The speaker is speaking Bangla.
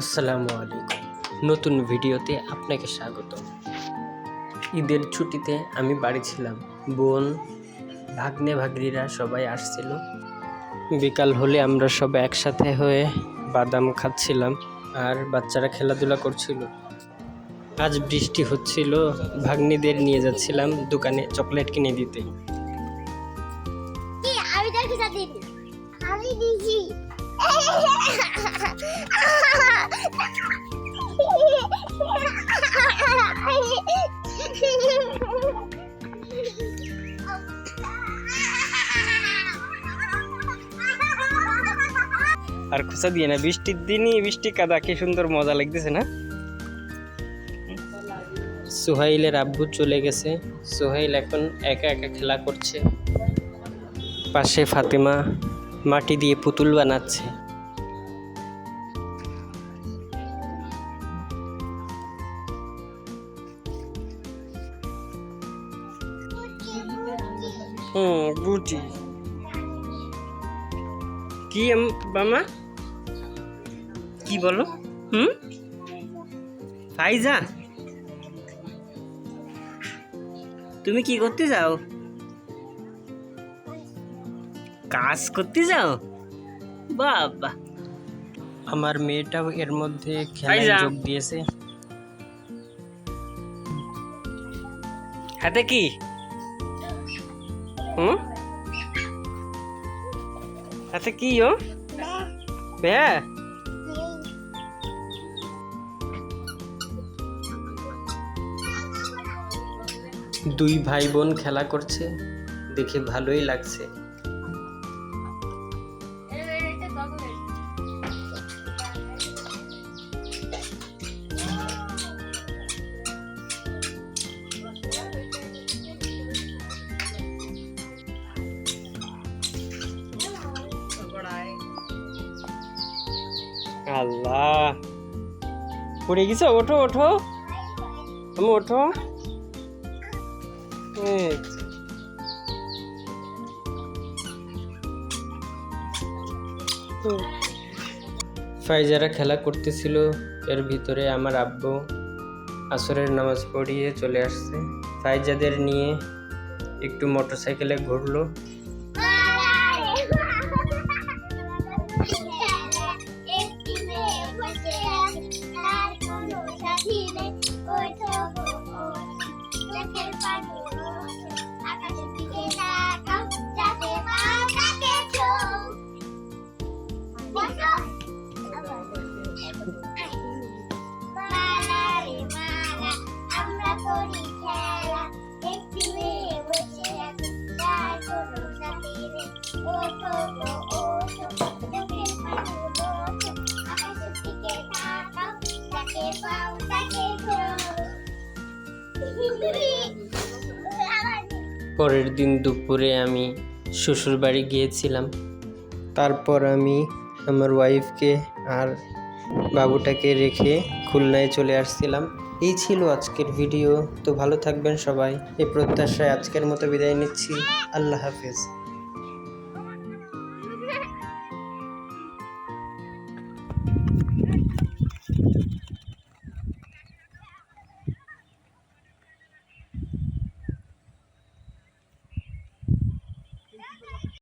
আসসালামু আলাইকুম। নতুন ভিডিওতে আপনাকে স্বাগত ঈদের ছুটিতে আমি বাড়ি ছিলাম। বোন, ভাগ্নে, ভাগ্নিরা সবাই আসছিল। বিকাল হলে আমরা সব একসাথে হয়ে বাদাম খাচ্ছিলাম আর বাচ্চারা খেলাধুলা করছিল। আজ বৃষ্টি হচ্ছিল, ভাগ্নিদের নিয়ে যাচ্ছিলাম দোকানে চকলেট কিনে দিতে। আমি আর খোসা দিয়ে না বৃষ্টির দিনই বৃষ্টি কাদা কি সুন্দর মজা লাগতেছে না? সোহাইলের আব্বু চলে গেছে। সোহাইল এখন একা একা খেলা করছে। পাশে ফাতেমা মাটি দিয়ে পুতুল বানাচ্ছে। হুম বুঝি। কি মামা কি বলো? হুম? ফাইজা তুমি কি করতে যাও? কাজ করতে যাও? বাবা। আমার মেয়েটাও এর মধ্যে খেলায়। যোগ দিয়েছে। হাতে কি? হুম? হাতে কি ও? ব্যা দুই ভাই বোন খেলা করছে দেখে ভালোই লাগছে। আল্লাহ। পড়ে গেছে? ওঠো ওঠো। আমি ওঠো। ফাইজারা খেলা করতেছিল। এর ভিতরে আমার আব্বু আসরের নামাজ পড়িয়ে চলে আসছে। ফাইজাদের নিয়ে একটু মোটরসাইকেলে ঘুরলো। পরের দিন দুপুরে আমি শ্বশুর বাড়ি গিয়েছিলাম। তারপর আমি আমার ওয়াইফকে আর বাবুটাকে রেখে খুলনায় চলে আসছিলাম। এই ছিল আজকের ভিডিও তো ভালো থাকবেন সবাই। এই প্রত্যাশায় আজকের মতো বিদায় নিচ্ছি। আল্লাহ হাফেজ।